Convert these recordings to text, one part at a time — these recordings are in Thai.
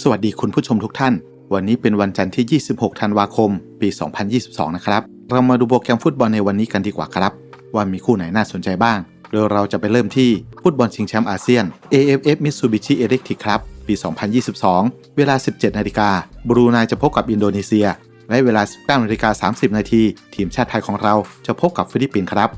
สวัสดีคุณผู้ชมทุกท่าน วันนี้เป็นวันจันทร์ที่ 26 ธันวาคม ปี 2022 นะครับ เรามาดูโปรแกรมฟุตบอลในวันนี้กันดีกว่าครับ ว่ามีคู่ไหนน่าสนใจบ้าง โดยเราจะไปเริ่มที่ฟุตบอลชิงแชมป์อาเซียน AFF Mitsubishi Electric ครับ ปี 2022 เวลา 17 นาฬิกาบรูไนจะพบกับอินโดนีเซีย และเวลา 19นาฬิกา30 นาทีทีมชาติไทยของเราจะพบกับฟิลิปปินส์ครับ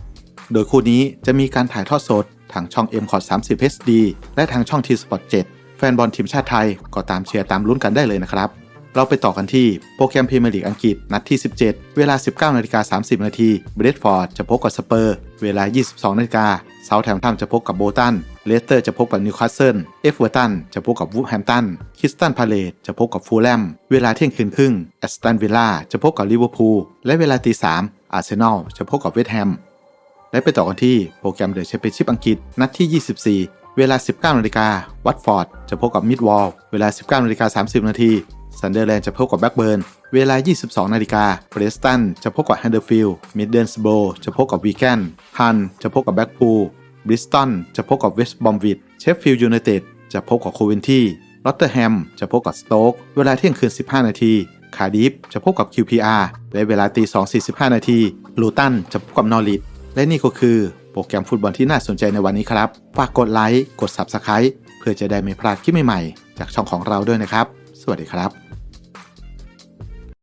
โดยคู่นี้จะมีการถ่ายทอดสดทางช่อง m c o t 30 HD และทางช่อง T Sport 7 แฟนบอลทีมชาติไทยก็ตามเชียร์ตามลุ้นกันได้เลยนะครับ เราไปต่อกันที่โปรแกรมพรีเมียร์ลีกอังกฤษนัดที่ 17 เวลา 19นาฬิกา30นาทีเบรดฟอร์ดจะพบกับสเปอร์ เวลา 22นาฬิกาเซาท์แฮมป์ตันจะพบกับโบตัน เลสเตอร์จะพบกับนิวคาสเซิล เอฟเวอร์ตันจะพบกับวูฟแฮมตัน คริสตันพาเลตจะพบกับฟูลแลม เวลาเที่ยงคืนครึ่ง แอสตันวิลล่าจะพบกับลิเวอร์พูล และเวลาตีสามอาร์เซนอลจะพบกับเวสต์แฮม และไปต่อกันที่โปรแกรมเดอะแชมเปี้ยนชิพอังกฤษนัดที่ 24 เวลา 19นาฬิกาวัตฟอร์ดจะพบกับมิดวอลเวลา 19นาฬิกา30นาทีซันเดอร์แลนด์จะพบกับแบ็กเบิร์น เวลา 22นาฬิกาเบรสตันจะพบกับแฮนเดอร์ฟิลด์มิดเดิลสโบจะพบกับวีแกนฮันจะพบกับแบ็กพูลบริสตันจะพบกับเวสต์บอมวิดเชฟฟิลด์ยูไนเต็ดจะพบกับโคเวนทีลอตเตอร์แฮมจะพบกับสโต๊กเวลาเที่ยงคืน 15 นาที คาร์ดิฟจะพบกับ QPR และเวลาตี2 45 นาทีลูตันจะพบกับนอริทและนี่ก็คือ โปรแกรมฟุตบอลที่น่าสนใจในวันนี้ครับ ฝากกดไลค์ กด Subscribe เพื่อจะได้ไม่พลาดคลิปใหม่ๆ จากช่องของเราด้วยนะครับ สวัสดีครับ